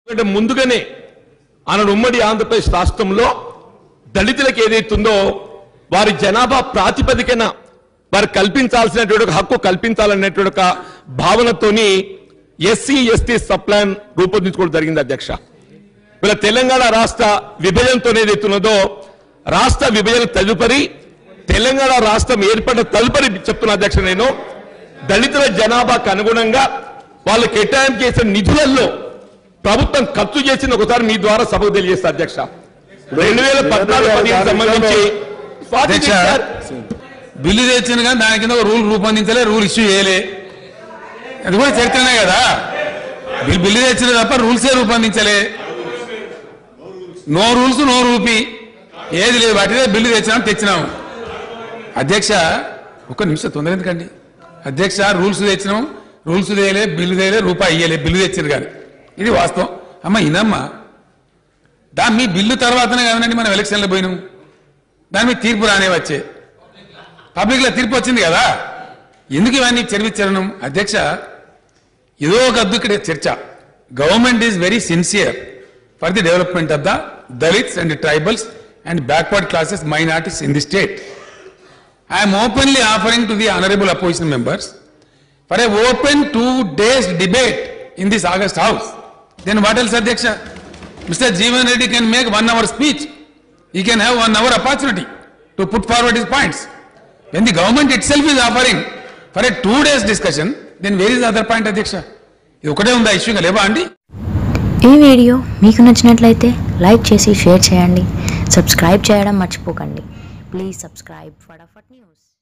ఎందుకంటే ముందుగానే ఆనాడు ఉమ్మడి ఆంధ్రప్రదేశ్ రాష్ట్రంలో దళితులకు ఏదైతుందో వారి జనాభా ప్రాతిపదికన వారు కల్పించాల్సినటువంటి హక్కు కల్పించాలనేటువంటి ఒక భావనతోని ఎస్సీ ఎస్టీ సప్లాన్ రూపొందించుకోవడం జరిగింది అధ్యక్ష. ఇలా తెలంగాణ రాష్ట్ర విభజనతో ఏదైతున్నదో రాష్ట్ర విభజన తదుపరి తెలంగాణ రాష్ట్రం ఏర్పడిన తదుపరి చెప్తున్న అధ్యక్ష నేను దళితుల జనాభాకు అనుగుణంగా వాళ్ళు కేటాయింపు చేసిన నిధులలో ప్రభుత్వం ఖర్చు చేసిన ఒకసారి మీ ద్వారా సభకు తెలియజేస్తా అధ్యక్ష. రెండు వేల పద్నాలుగు పదిహేను సంబంధించి బిల్లు తెచ్చిన కానీ దాని కింద రూల్ రూపొందించలే రూల్ ఇష్యూ చేయలే. అది కూడా చరిత్రనే కదా. బిల్ బిల్లు తెచ్చిన తప్ప రూల్సే రూపొందించలే. No rules no rupee. ఏది లేదు వాటిదే బిల్లు తెచ్చినాం తెచ్చినాం అధ్యక్ష ఒక్క నిమిషం తొందర ఎందుకండి? అధ్యక్ష రూల్స్ తెచ్చినాం. రూల్స్ తేయలే బిల్లు తేయలే రూపాయి ఇయ్యలే బిల్లు తెచ్చారు కానీ. ఇది వాస్తవం. అమ్మ ఇనమ్మా దాని మీ బిల్లు తర్వాతనే కదండి మనం ఎలక్షన్లో పోయినాం. దాని మీద తీర్పు రానే వచ్చే. పబ్లిక్లో తీర్పు వచ్చింది కదా. ఎందుకు ఇవన్నీ చర్వించడం అధ్యక్ష ఏదో ఒక అద్దు ఇక్కడ చర్చ. Government is very sincere for the development of the Dalits and tribals and backward classes minorities in the state I'm openly offering to the honourable opposition members for a open two days debate in this August house then what else అధ్యక్ష mister Jeevan Reddy can make one hour speech he can have one hour opportunity to put forward his points when the government itself offering offering for a two days discussion then where is other point అధ్యక్ష ఇది ఒకటే ఉందా ఇష్యూగా లేవా అండి ఈ video మీకు నచ్చినట్లయితే like చేసి షేర్ చేయండి. సబ్స్క్రైబ్ చేయడం మర్చిపోకండి. प्लीज़ सब्सक्राइब फटाफट न्यूज़